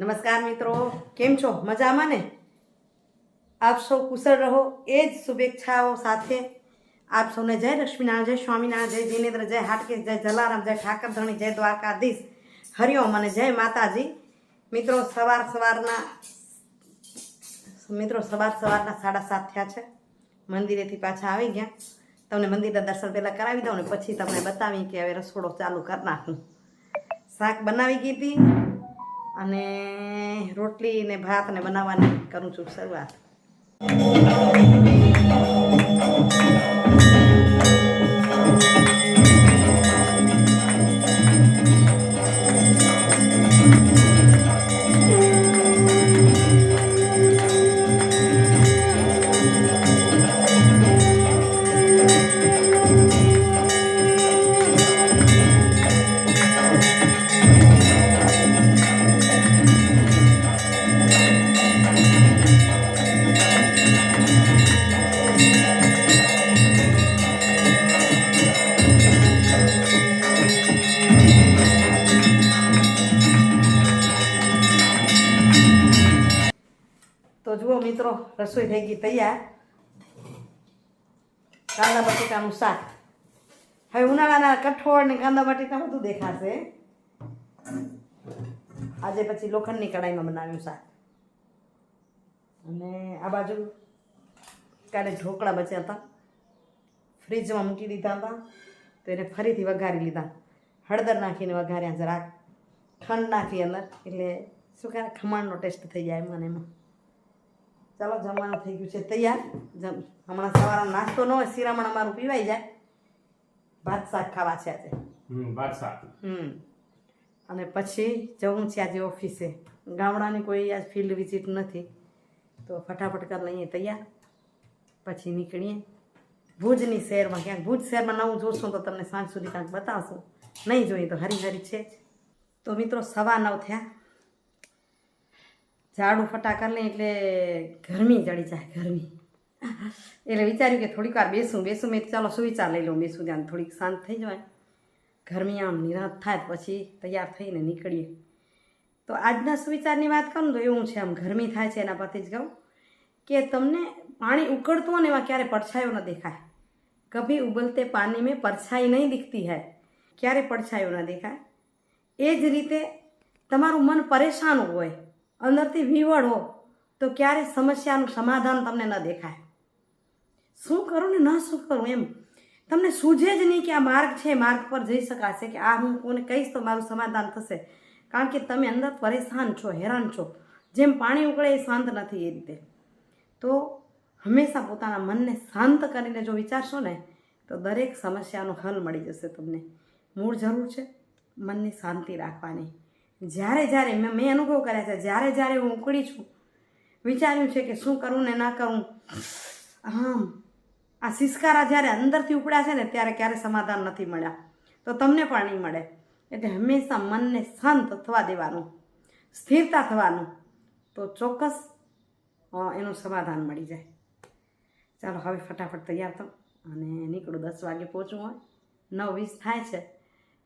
નમસ્કાર મિત્રો, કેમ છો? મજામાં ને? આપ સૌ કુશળ રહો, એ જ શુભેચ્છાઓ સાથે આપ સૌને જય લક્ષ્મીનારાયણ, જય સ્વામિનારાયણ, જય જિનેન્દ્ર જય હાટકેશ, જય જલારામ, જય ઠાકરધણી, જય દ્વારકાધીશ. હરિઓમ અને જય માતાજી. મિત્રો, સવાર સવારના મિત્રો, સવાર સવારના સાડા સાત થયા છે. મંદિરેથી પાછા આવી ગયા. તમને મંદિરના દર્શન પહેલાં કરાવી દઉં ને પછી તમને બતાવી કે હવે રસોડો ચાલુ કરી નાખું. શાક બનાવી ગઈ હતી. અને રોટલી ને ભાત ને બનાવવાની કરું છું શરૂઆત. તો રસોઈ થઈ ગઈ તૈયાર. કાંદા બટેટાનું શાક. હવે ઉનાળાના કઠોળ ને કાંદા બટેટા બધું દેખાશે. આજે પછી લોખંડની કડાઈમાં બનાવ્યું શાક. અને આ બાજુ કાલે ઢોકળા બચ્યા હતા. ફ્રીજમાં મૂકી દીધા હતા. તો એને ફરીથી વઘારી લીધા. હળદર નાખીને વઘાર્યા જરાક. ખંડ નાખી અંદર. એટલે શું કહે ખમણનો ટેસ્ટ થઈ જાય મને એમાં. ચાલો જમવાનું થઈ ગયું છે તૈયાર. જમ હમણાં સવારનો નાસ્તો ન હોય શિરામણ અમારું પીવાઈ જાય. ભાત શાક ખાવા છે આજે. ભાત શાક. હમ. અને પછી જવું છે આજે ઓફિસે. ગામડાની કોઈ આજ ફિલ્ડ વિઝિટ નથી. તો ફટાફટ કરી લઈએ તૈયાર. પછી નીકળીએ. ભુજની શહેરમાં ક્યાંક ભુજ શહેરમાં નવું જોશું તો તમને સાંજ સુધી કાંઈક બતાવશું. નહીં જોઈએ તો હરી હરી છે તો મિત્રો સવા નવ થયા. ઝાડુ ફટા કરી લઈએ એટલે ગરમી ચડી જાય, ગરમી. એટલે વિચાર્યું કે થોડીક વાર બેસું બેસું મેં ચાલો સુવિચાર લઈ લઉં બેસું ત્યાં. થોડીક શાંત થઈ જવાય. ગરમી આમ નિરાંત થાય પછી તૈયાર થઈને નીકળીએ. તો આજના સુવિચારની વાત કરું તો એવું છે, આમ ગરમી થાય છે એના પરથી જ કહું કે તમને પાણી ઉકળતું ને એમાં ક્યારે પડછાયો ન દેખાય. કભી ઉબલતે પાણી મેં પરછાઈ નહીં દિખતી હૈ. ક્યારે પડછાયો ન દેખાય. એ જ રીતે તમારું મન પરેશાન હોય અંદરથી વિવળ હો તો ક્યારે સમસ્યાનું સમાધાન તમને ન દેખાય. શું કરું ને ન શું કરું એમ. તમને સૂઝે જ નહીં કે આ માર્ગ છે માર્ગ પર જઈ શકાશે કે આ હું કોને કહીશ તો મારું સમાધાન થશે. કારણ કે તમે અંદર પરેશાન છો, હેરાન છો. જેમ પાણી ઉકળે એ શાંત નથી એ રીતે. તો હંમેશા પોતાના મનને શાંત કરીને જો વિચારશો ને, તો દરેક સમસ્યાનો હલ મળી જશે તમને. મૂળ જરૂર છે મનની શાંતિ રાખવાની. જ્યારે જ્યારે મેં મેં અનુભવ કર્યા છે, જ્યારે જ્યારે હું ઉકળી છું, વિચાર્યું છે કે શું કરું ને ના કરું. આમ, આ સિસકારા જ્યારે અંદરથી ઉપડ્યા છે ને, ત્યારે ક્યારે સમાધાન નથી મળ્યા. તો તમને પણ નહીં મળે. એટલે હંમેશા મનને શાંત થવા દેવાનું, સ્થિરતા થવાનું, તો ચોક્કસ એનું સમાધાન મળી જાય. ચાલો, હવે ફટાફટ તૈયાર થાવ અને નીકળું. દસ વાગે પહોંચવું હોય. નવ વીસ થાય છે.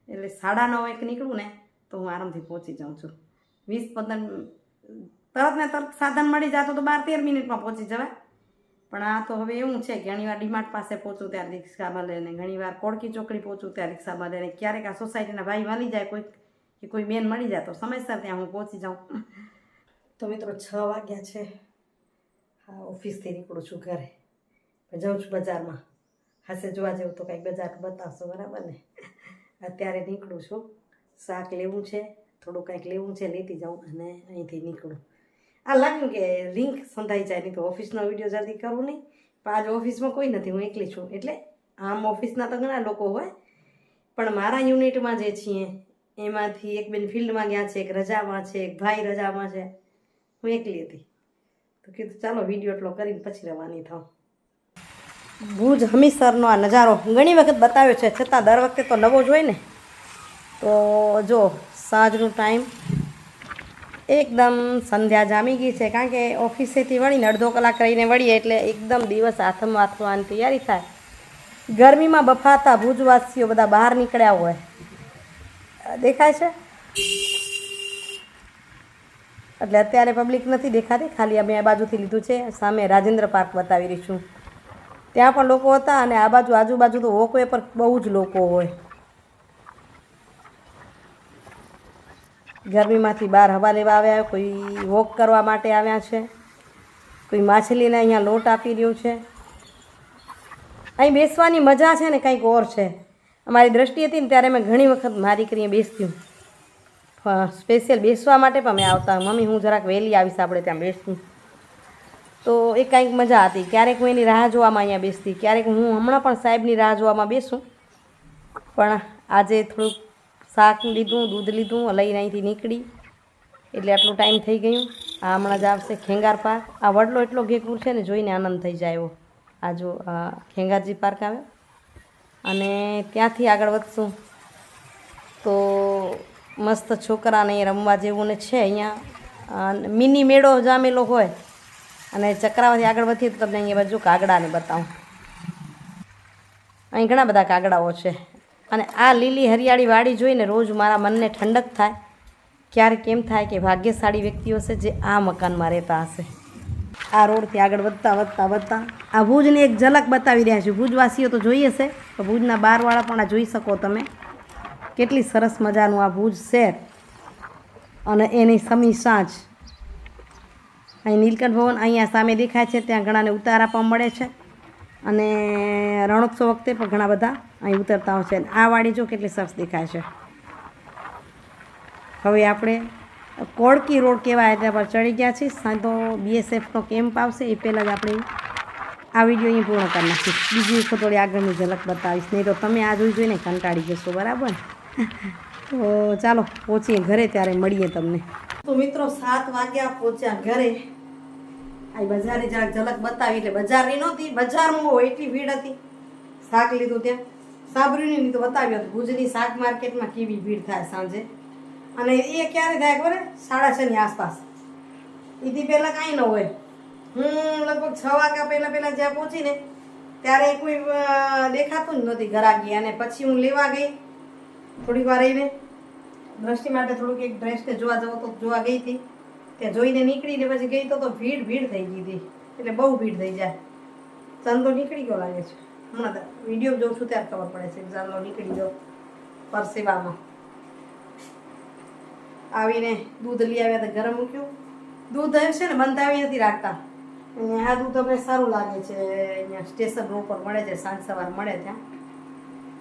એટલે સાડા નવ એક નીકળું ને તો હું આરામથી પહોંચી જાઉં છું. વીસ પંદર તરત ને તરત સાધન મળી જતું તો બાર તેર મિનિટમાં પહોંચી જવાય. પણ આ તો હવે એવું છે ઘણીવાર ડીમાર્ટ પાસે પહોંચું ત્યારે રિક્ષા લઈને ઘણીવાર કોડકી ચોકડી પહોંચું ત્યાં રિક્ષા મળે ને ક્યારેક આ સોસાયટીના ભાઈ મળી જાય કોઈ કે કોઈ બેન મળી જાય તો સમયસર ત્યાં હું પહોંચી જાઉં. તો મિત્રો છ વાગ્યા છે. હા, ઓફિસથી નીકળું છું ઘરે. જાઉં છું બજારમાં. હાસે જોવા જેવું તો કંઈક બજાર બતાવશો, બરાબર ને? અત્યારે નીકળું છું. શાક લેવું છે, થોડું કંઈક લેવું છે, લેતી જાઉં અને અહીંથી નીકળું. આ લાગ્યું કે લિંક સંધાઈ જાય, નહીં તો ઓફિસનો વીડિયો જલ્દી કરવું નહીં. પણ આજ ઓફિસમાં કોઈ નથી, હું એકલી છું. એટલે આમ ઓફિસના તો ઘણા લોકો હોય, પણ મારા યુનિટમાં જે છીએ, એમાંથી એક બેન ફિલ્ડમાં ગયા છે, એક રજામાં છે, એક ભાઈ રજામાં છે. હું એકલી હતી. તો કીધું, ચાલો, વીડિયો એટલો કરીને પછી રવાની થાઉં. ભુજ હમીસરનો આ નજારો ઘણી વખત બતાવ્યો છે, છતાં દર વખતે તો નવો જ ને. તો જો, સાંજનો ટાઈમ એકદમ સંધ્યા જામી ગઈ છે, કારણ કે ઓફિસેથી વળીને અડધો કલાક રહીને વળીએ એટલે એકદમ દિવસ હાથમાં હાથવાની તૈયારી થાય. ગરમીમાં બફાતા ભુજવાસીઓ બધા બહાર નીકળ્યા હોય. દેખાય છે? એટલે અત્યારે પબ્લિક નથી દેખાતી, ખાલી અમે આ બાજુથી લીધું છે, સામે રાજેન્દ્ર પાર્ક બતાવી રહીશું. ત્યાં પણ લોકો હતા અને આ બાજુ આજુબાજુ તો વોકવે પર બહુ જ લોકો હોય. ગરમીમાંથી બહાર હવા લેવા આવ્યા, કોઈ વોક કરવા માટે આવ્યા છે, કોઈ માછલીને અહીંયા લોટ આપી રહ્યું છે. અહીં બેસવાની મજા છે ને કંઈક ઓર છે. અમારી દ્રષ્ટિ હતી ને ત્યારે મેં ઘણી વખત મારી કરીને બેસતી સ્પેશિયલ બેસવા માટે પણ મેં આવતા, મમ્મી, હું જરાક વહેલી આવીશ, આપણે ત્યાં બેસતી તો એ કંઈક મજા હતી. ક્યારેક હું એની રાહ જોવામાં અહીંયા બેસતી, ક્યારેક હું હમણાં પણ સાહેબની રાહ જોવામાં બેસું. પણ આજે થોડુંક શાક લીધું, દૂધ લીધું લઈને અહીંથી નીકળી. એટલે આટલું ટાઈમ થઈ ગયું. આ હમણાં જ આવશે ખેંગાર આ વડલો એટલો ઘેકુર છે ને જોઈને આનંદ થઈ જાય આ જો ખેંગારજી પાર્ક આવે. અને ત્યાંથી આગળ વધશું. તો મસ્ત છોકરાને રમવા જેવું ને છે અહીંયા. મિની મેળો જામેલો હોય. અને ચક્રામાંથી આગળ વધીએ તો તમને અહીંયા બાજુ કાગડાને બતાવું. અહીં ઘણા બધા કાગડાઓ છે. અને આ લીલી હરિયાળી વાડી જોઈને રોજ મારા મનને ઠંડક થાય. ક્યારેક એમ થાય કે ભાગ્યશાળી વ્યક્તિઓ છે જે આ મકાનમાં રહેતા હશે. આ રોડથી આગળ વધતા વધતા વધતા આ ભુજની એક ઝલક બતાવી રહ્યા છું. ભુજવાસીઓ તો જોઈએ છે તો ભુજના બારવાળા પણ આ જોઈ શકો તમે. કેટલી સરસ મજાનું આ ભુજ શહેર અને એની સમી સાંજ. અહીં નીલકંઠ ભવન અહીંયા સામે દેખાય છે, ત્યાં ઘણાને ઉતારા પણ મળે છે. અને રણોત્સવ વખતે પણ ઘણા બધા અહીં ઉતરતા હોય છે. આ વાડી જો કેટલી સરસ દેખાય છે. હવે આપણે કોળકી રોડ કહેવાય એટલે પર ચડી ગયા છીએ. સાંતો બીએસએફનો કેમ્પ આવશે. એ પહેલાં જ આપણે આ વીડિયો અહીં પૂર્ણ કરી નાખીશ. બીજી વખત થોડી આગળની ઝલક બતાવીશ. નહીં તો તમે આ જોઈ જોઈને કંટાળી જશો, બરાબર? તો ચાલો, પહોંચીએ ઘરે, ત્યારે મળીએ તમને. તો મિત્રો, સાત વાગ્યા પહોંચ્યા ઘરે. આ બજારની જરાક ઝલક બતાવી, એટલે બજારની નહોતી, બજારમાં હોય એટલી ભીડ હતી. શાક લીધું ત્યાં. સાબરીની તો બતાવ્યું હતું, ભુજની શાક માર્કેટમાં કેવી ભીડ થાય સાંજે. અને એ ક્યારે થાય ખબર સાડા છ ની આસપાસ. એથી પહેલાં કાંઈ ન હોય. હું લગભગ છ વાગ્યા પહેલાં પહેલાં જ્યાં પહોંચીને, ત્યારે કોઈ દેખાતું જ નહોતી ગરાગી અને પછી હું લેવા ગઈ, થોડીક વાર રહીને. દ્રષ્ટિ માટે થોડુંક એક ડ્રેસને જોવા જવો તો જોવા ગઈ હતી. ત્યાં જોઈને નીકળીને પછી ગઈ તો તો ભીડ ભીડ થઈ ગઈ હતી. એટલે બહુ ભીડ થઈ જાય. ચાંદો નીકળી ગયો લાગે છે. હમણાં તો વીડિયો જોઉં છું, ત્યારે ખબર પડે છે. કે ચાંદો નીકળી ગયો પરસેવામાં. આવીને દૂધ લઈ આવ્યા તો ગરમ મૂક્યું. દૂધ છે ને બંધાવી નથી રાખતા. અહીંયા દૂધ અમને સારું લાગે છે. અહીંયા સ્ટેશન રોડ પર મળે છે, સાંજ સવાર મળે ત્યાં.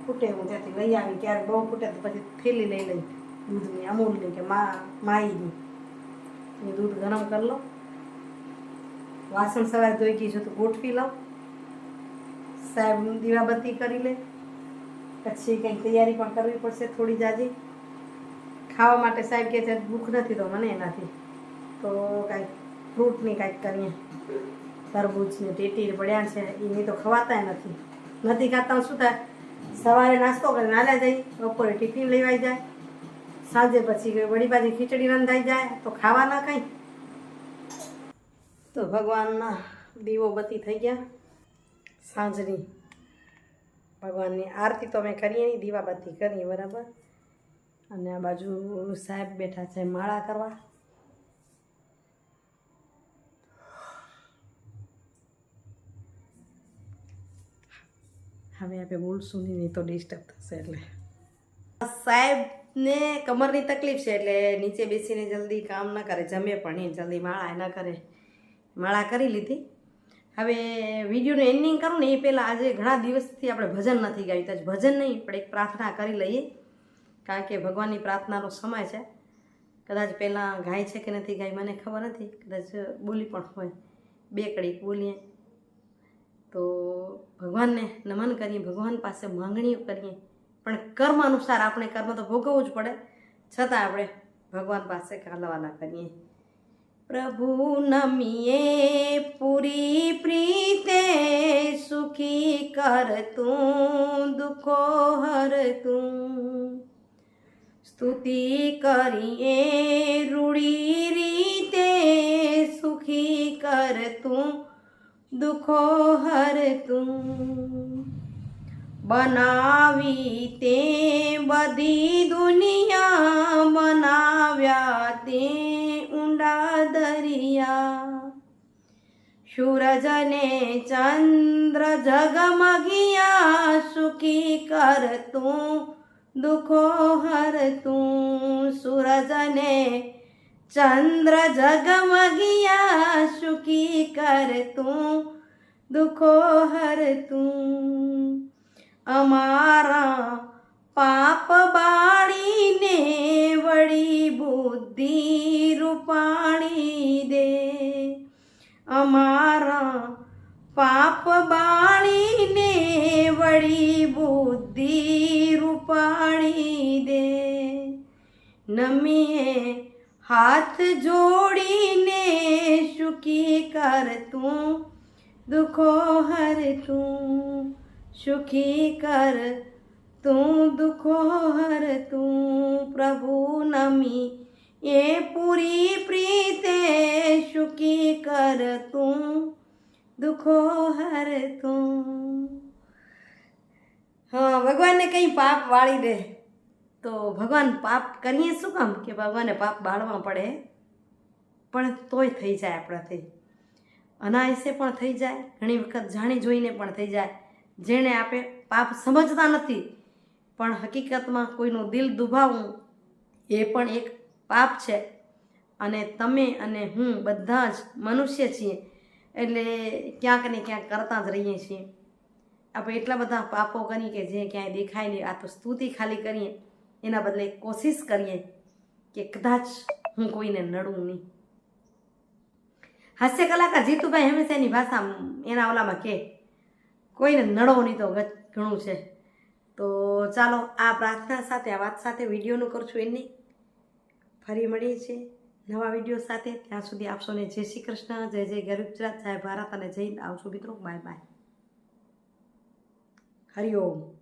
ખૂટે હું ત્યાંથી લઈ આવી. ક્યારેક બહુ ખૂટે તો પછી થેલી લઈ લઈ દૂધની, અમૂલની કે મા માઈની એ દૂધ ગરમ કરી લો. વાસણ સવારે ધોઈ ગઈ છે તો ગોઠવી લો. સાહેબ દીવાબત્તી કરી લે. પછી કંઈક તૈયારી પણ કરવી પડશે થોડી જાજી. ખાવા માટે સાહેબ કહે છે, ભૂખ નથી તો મને નથી તો કાંઈક ફ્રૂટની કાંઈક કરીએ. તરબૂચ ને ટેટી પડ્યા છે એની તો ખવાતા નથી. નથી ખાતા શું થાય? સવારે નાસ્તો કરીને નાલ્યા જાય, બપોરે ટિફિન લેવાઈ જાય. સાંજે પછી વળી પાછી ખીચડી રંધાઈ જાય, તો ખાવાના કંઈ? તો ભગવાનના દીવો બત્તી થઈ ગયા. સાંજની ભગવાનની આરતી તો અમે કરીએ નહીં, દીવાબત્તી કરીએ બરાબર. અને આ બાજુ સાહેબ બેઠા છે માળા કરવા. હવે આપણે બોલશું નહીં તો ડિસ્ટર્બ થશે એટલે. સાહેબને કમરની તકલીફ છે એટલે નીચે બેસીને જલ્દી કામ ન કરે, જમે પણ એ જલ્દી માળા ન કરે. માળા કરી લીધી. હવે વિડીયોનું એન્ડિંગ કરું ને એ પહેલાં આજે ઘણા દિવસથી આપણે ભજન નથી ગાયું તો ભજન નહીં, પણ એક પ્રાર્થના કરી લઈએ. કારણ કે ભગવાનની પ્રાર્થનાનો સમય છે. કદાચ પહેલાં ગાય છે કે નથી ગાય, મને ખબર નથી. કદાચ બોલી પણ હોય. બે કડીક બોલીએ. તો ભગવાનને નમન કરીએ, ભગવાન પાસે માંગણીઓ કરીએ. પણ કર્મ અનુસાર આપણે કર્મ તો ભોગવવું જ પડે. છતાં આપણે ભગવાન પાસે કાલવાના કરીએ. પ્રભુ નમીએ પૂરી પ્રીતે સુખી કર દુઃખો હર તું. સ્તુતિ કરીએ રૂડી રીતે સુખી કર દુઃખો હર તું. બનાવી તે બધી દુનિયા બનાવ્યા તે ઊંડા દરિયા. સૂરજને ચંદ્ર જગમગિયા સુખી કરતું, દુઃખો હરતું. સૂરજને ચંદ્ર જગમગિયા સુખી કરતું, દુઃખો હરતું. અમારા પાપ બાળીને વળી બુદ્ધિ રૂપાણી દે. અમારા પાપ બાળીને વળી બુદ્ધિ રૂપાણી દે. નમીએ હાથ જોડીને સુખી કરતું દુઃખો હરતું સુખી કર. તું દુઃખો હરતું પ્રભુ નમી. એ પૂરી પ્રીતે સુખી કર. તું દુઃખો હરતું હા, ભગવાનને કંઈ પાપ વાળી દે. તો ભગવાન પાપ કરીએ શું કામ કે ભગવાનને પાપ બાળવા પડે? પણ તોય થઈ જાય આપણાથી. અનાયસે પણ થઈ જાય, ઘણી વખત જાણી જોઈને પણ થઈ જાય. જેણે આપે પાપ સમજતા નથી. પણ હકીકતમાં કોઈનું દિલ દુભાવવું એ પણ એક પાપ છે. અને તમે અને હું બધા જ મનુષ્ય છીએ. એટલે ક્યાંક ને ક્યાંક કરતા જ રહીએ છીએ. આપણે એટલા બધા પાપો કરીએ કે જે ક્યાંય દેખાય નહીં. આ તો સ્તુતિ ખાલી કરીએ. એના બદલે કોશિશ કરીએ કે કદાચ હું કોઈને નડું નહીં. હાસ્ય કલાકાર જીતુભાઈ હંમેશા એની ભાષા એના ઓલામાં કે કોઈને નડો નહીં તો ઘણું છે. તો ચાલો આ પ્રાર્થના સાથે, આ વાત સાથે વિડીયોનું કરશું એની. ફરી મળીએ છીએ નવા વીડિયો સાથે. ત્યાં સુધી આપશોને જય શ્રી કૃષ્ણ, જય જય ગરીબ ગુજરાત, જય ભારત અને જય હિન્દ. આવજો મિત્રો, બાય બાય. હરિઓમ